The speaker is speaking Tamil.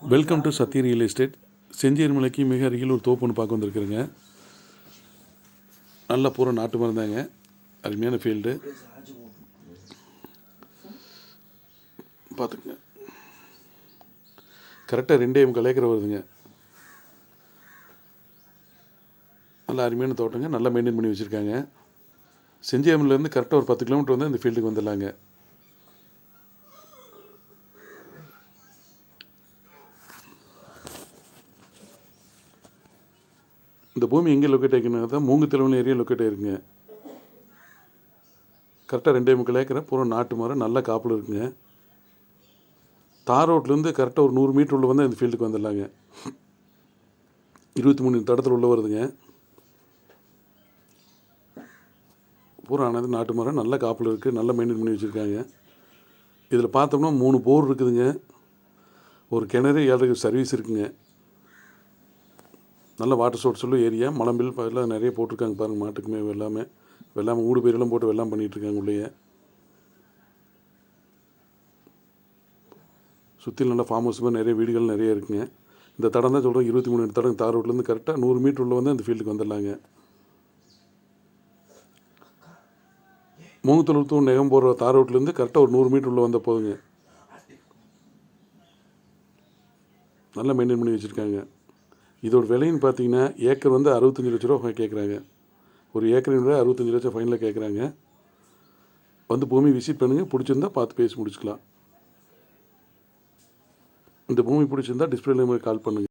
Welcome to Sathya real estate செஞ்சேரிமலைக்கு மிக அருகில் ஒரு தோப்பு ஒன்று பார்க்க வந்திருக்குறேங்க. நல்ல பூரா நாட்டு மருந்தாங்க. அருமையான ஃபீல்டு பார்த்துக்குங்க. கரெக்டாக ரெண்டே முக்கால் ஏக்கர் வருதுங்க. நல்ல அருமையான தோட்டங்க. நல்லா மெயின்டைன் பண்ணி வச்சுருக்காங்க. செஞ்சியம்லேருந்து கரெக்டாக ஒரு பத்து கிலோமீட்டர் வந்து இந்த ஃபீல்டுக்கு வந்துடலாங்க. இந்த பூமி எங்கே லொக்கேட் ஆகிக்கணும் தான் மூங்கு தலைவன் ஏரியா லொக்கேட் ஆயிருக்குங்க கரெக்டாக ரெண்டே முக்கால் ஏக்கரை பூரா நாட்டு மரம் நல்ல காப்பில் இருக்குங்க. தார் ரோட்லேருந்து கரெக்டாக ஒரு நூறு மீட்டர் உள்ள வந்து இந்த ஃபீல்டுக்கு வந்துடலாங்க. இருபத்தி மூணு தடத்தில் உள்ள வருதுங்க. பூரா ஆனது நாட்டு மரம் நல்ல காப்பில் இருக்குது நல்லா மெயின்டைன் பண்ணி வச்சுருக்காங்க. இதில் பார்த்தோம்னா மூணு போர் இருக்குதுங்க. ஒரு கிணறு ஏழரை சர்வீஸ் இருக்குங்க. நல்ல வாட்டர் சோர்ஸ் உள்ள ஏரியா மலம்பில் எல்லாம் நிறைய போட்டிருக்காங்க பாருங்கள் மாட்டுக்குமே வெள்ளாமை. வெள்ளாமை ஊடு பயிரெல்லாம் போட்டு வெள்ளாம் பண்ணிட்டு இருக்காங்க உள்ளேயே. சுற்றி நல்ல ஃபார்ம் ஹவுஸ் மாதிரி நிறைய வீடுகள் நிறைய இருக்குங்க. இந்த தடம் தான் சொல்கிறேன் இருபத்தி மூணு தடம் தார் ரோட்லேருந்து கரெக்டாக நூறு மீட்டர் உள்ள வந்து அந்த ஃபீல்டுக்கு வந்துடலாங்க. மூங்குத்தூர் தூண் நெகம் போகிற தார் ரோட்லேருந்து கரெக்டாக ஒரு நூறு மீட்டர் உள்ள வந்த போதுங்க. நல்லா மெயின்டைன் பண்ணி வச்சுருக்காங்க. இதோட விலைன்னு பார்த்தீங்கன்னா ஏக்கர் வந்து அறுபத்தஞ்சி லட்ச ரூபா கேட்குறாங்க ஒரு ஏக்கரின் விலை அறுபத்தஞ்சி லட்சம் ஃபைனில் கேட்குறாங்க வந்து பூமி விசிட் பண்ணுங்கள் பிடிச்சிருந்தா பார்த்து பேசி முடிச்சுக்கலாம். இந்த பூமி பிடிச்சிருந்தா டிஸ்பிளே நம்பருக்கு கால் பண்ணுங்கள்